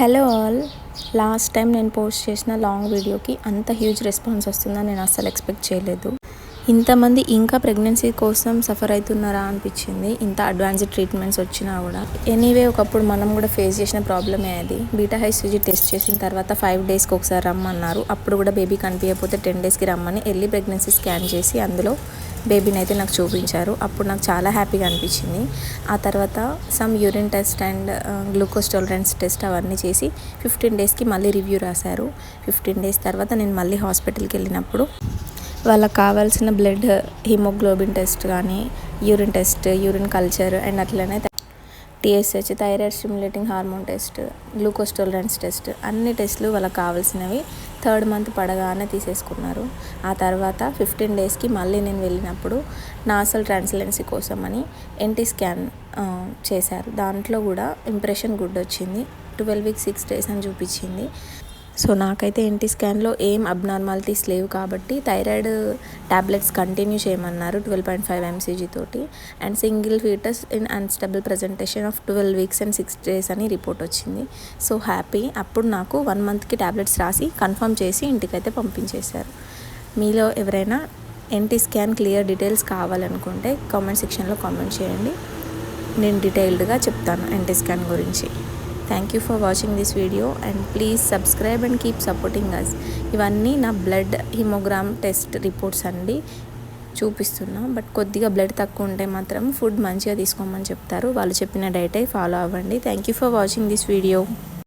Hello all. Last time నేను post చేసిన long వీడియోకి అంత హ్యూజ్ రెస్పాన్స్ వస్తుందని నేను అస్సలు ఎక్స్పెక్ట్ చేయలేదు. ఇంతమంది ఇంకా ప్రెగ్నెన్సీ కోసం సఫర్ అవుతున్నారా అనిపించింది. ఇంత అడ్వాన్స్డ్ ట్రీట్మెంట్స్ వచ్చినా కూడా. ఎనీవే ఒకప్పుడు మనం కూడా ఫేస్ చేసిన ప్రాబ్లమే అది. బీటా హైసీజీ టెస్ట్ చేసిన తర్వాత ఫైవ్ డేస్కి ఒకసారి రమ్మన్నారు. అప్పుడు కూడా బేబీ కనిపించకపోతే టెన్ డేస్కి రమ్మని వెళ్ళి ప్రెగ్నెన్సీ స్కాన్ చేసి అందులో బేబీని అయితే నాకు చూపించారు. అప్పుడు నాకు చాలా హ్యాపీగా అనిపించింది. ఆ తర్వాత some urine test and glucose tolerance test అవన్నీ చేసి ఫిఫ్టీన్ డేస్కి మళ్ళీ రివ్యూ రాశారు. ఫిఫ్టీన్ డేస్ తర్వాత నేను మళ్ళీ హాస్పిటల్కి వెళ్ళినప్పుడు వాళ్ళకి కావాల్సిన బ్లడ్ హిమోగ్లోబిన్ టెస్ట్ కానీ urine test urine culture and అట్లనే TSH thyroid stimulating hormone test glucose tolerance test అన్ని టెస్టులు వాళ్ళకి కావాల్సినవి థర్డ్ మంత్ పడగానే తీసేసుకున్నారు. ఆ తర్వాత ఫిఫ్టీన్ డేస్కి మళ్ళీ నేను వెళ్ళినప్పుడు నాసల్ ట్రాన్స్లెన్సీ కోసం అని ఎన్టీ స్కాన్ చేశారు. దాంట్లో కూడా ఇంప్రెషన్ గుడ్ వచ్చింది. ట్వెల్వ్ వీక్స్ సిక్స్ డేస్ అని చూపించింది. సో నాకైతే ఎన్టీ స్కాన్లో ఏం అబ్నార్మాలిటీస్ లేవు కాబట్టి థైరాయిడ్ ట్యాబ్లెట్స్ కంటిన్యూ చేయమన్నారు ట్వెల్వ్ పాయింట్ ఫైవ్ ఎంసీజీ తోటి. And single foetus in unstable presentation of twelve weeks and six days అని రిపోర్ట్ వచ్చింది. So happy. అప్పుడు నాకు వన్ మంత్కి ట్యాబ్లెట్స్ రాసి కన్ఫర్మ్ చేసి ఇంటికైతే పంపించేశారు. మీలో ఎవరైనా ఎన్టీ స్కాన్ క్లియర్ డీటెయిల్స్ కావాలనుకుంటే కామెంట్ సెక్షన్లో కామెంట్ చేయండి. నేను డీటెయిల్డ్గా చెప్తాను ఎన్టీ స్కాన్ గురించి. Thank you for watching this video and please subscribe and keep supporting us ఇవన్నీ నా బ్లడ్ హిమోగ్రామ్ టెస్ట్ రిపోర్ట్స్ అండి. చూపిస్తున్నా. బట్ కొద్దిగా బ్లడ్ తక్కువ ఉంటే మాత్రం ఫుడ్ మంచిగా తీసుకోమని చెప్తారు. వాళ్ళు చెప్పిన డైటే ఫాలో అవ్వండి. Thank you for watching this video